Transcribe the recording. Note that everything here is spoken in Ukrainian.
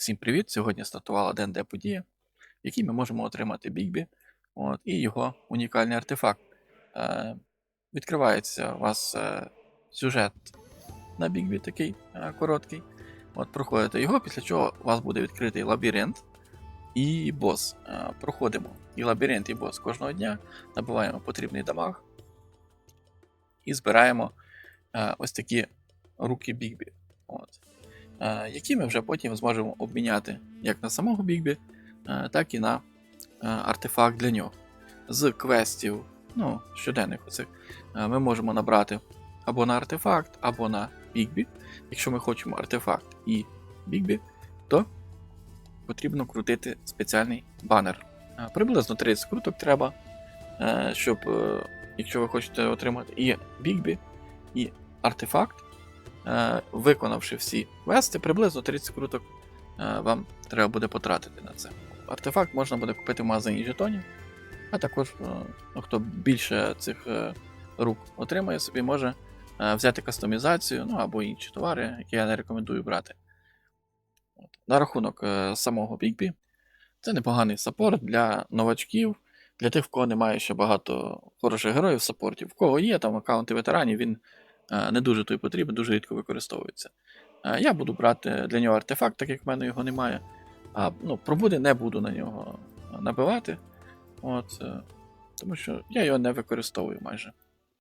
Всім привіт! Сьогодні стартувала ДНД подія, в якій ми можемо отримати Бігбі от, і його унікальний артефакт. Е, відкривається у вас е, сюжет на Бігбі такий е, короткий. От, проходите його, після чого у вас буде відкритий лабіринт і бос. Е, проходимо і лабіринт, і бос кожного дня, набиваємо потрібний дамаг і збираємо е, ось такі руки Бігбі. Е, які ми вже потім зможемо обміняти як на самого Бігбі, е, так і на е, артефакт для нього. З квестів, ну, щоденних оцих, ми можемо набрати або на артефакт, або на Бігбі. Якщо ми хочемо артефакт і Бігбі, то потрібно крутити спеціальний банер. Приблизно 30 круток треба, щоб, якщо ви хочете отримати і Бігбі, і артефакт, виконавши всі квести, приблизно 30 круток е, вам треба буде потратити на це. Артефакт можна буде купити в магазині жетонів, а також, е, ну, хто більше цих е, рук отримає, собі може е, взяти кастомізацію, ну або інші товари, які я не рекомендую брати. На рахунок е, самого Бігбі, це непоганий саппорт для новачків, для тих, в кого немає ще багато хороших героїв саппортів. В кого є там аккаунти ветеранів, він е, не дуже той потрібен, дуже рідко використовується. Е, Я буду брати для нього артефакт, так як в мене його немає. А ну, пробуди не буду на нього набивати. От, е, тому що я його не використовую майже.